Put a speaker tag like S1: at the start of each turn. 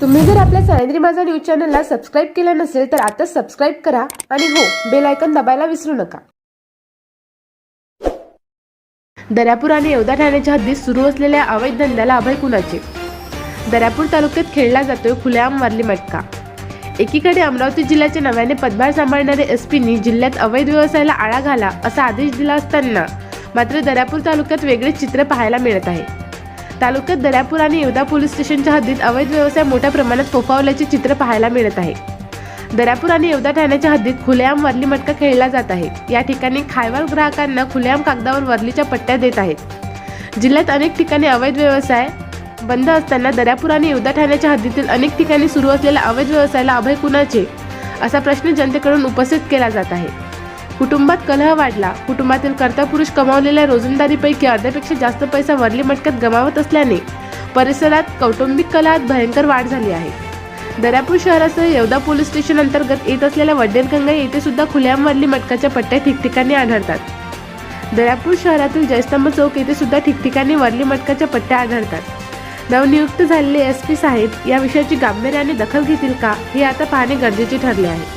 S1: तुम्ही जर आपल्या सह्याद्री माझा न्यूज चॅनलला सबस्क्राईब केलं नसेल तर आता सबस्क्राईब करा आणि हो बेल आयकन दबायला विसरू नका. दर्यापूर आणि येवदा ठाण्याच्या हद्दीत सुरू असलेल्या अवैध धंद्याला अभय कुणाचे? दर्यापूर तालुक्यात खेळला जातोय खुलेआम वारली मटका. एकीकडे अमरावती जिल्ह्याचे नव्याने पदभार सांभाळणारे एस पीनी जिल्ह्यात अवैध व्यवसायाला आळा घाला असा आदेश दिला असताना मात्र दर्यापूर तालुक्यात वेगळे चित्र पाहायला मिळत आहे. तालुक्यात दर्यापूर आणि येवदा पोलीस स्टेशनच्या हद्दीत अवैध व्यवसाय मोठ्या प्रमाणात फोफावल्याचे चित्र पाहायला मिळत आहे. दर्यापूर आणि येवदा ठाण्याच्या हद्दीत खुलेआम वरली मटका खेळला जात आहे. या ठिकाणी खायवाल ग्राहकांना खुलेआम कागदावर वरलीच्या पट्ट्या देत आहेत. जिल्ह्यात अनेक ठिकाणी अवैध व्यवसाय बंद असताना दर्यापूर आणि येवदा ठाण्याच्या हद्दीतील अनेक ठिकाणी सुरू असलेल्या अवैध व्यवसायाला अभय कुणाचे? असा प्रश्न जनतेकडून उपस्थित केला जात आहे. कुटुंबात कलह वाढला. कुटुंबातील कर्ता पुरुष कमावलेल्या रोजंदारीपैकी अर्ध्यापेक्षा जास्त पैसा वरली मटक्यात गमावत असल्याने परिसरात कौटुंबिक कलहात भयंकर वाढ झाली आहे. दर्यापूर शहरासह येवदा पोलीस स्टेशन अंतर्गत येत असलेल्या वड्डेरगंगा येथे सुद्धा खुल्याम वरली मटकाच्या पट्ट्या ठिकठिकाणी आढळतात. दर्यापूर शहरातील जयस्तंभ चौक येथे सुद्धा ठिकठिकाणी वरली मटकाच्या पट्ट्या आढळतात. नवनियुक्त झालेले एस पी साहेब या विषयाची गांभीर्याने दखल घेतील का हे आता पाहणे गरजेचे ठरले आहे.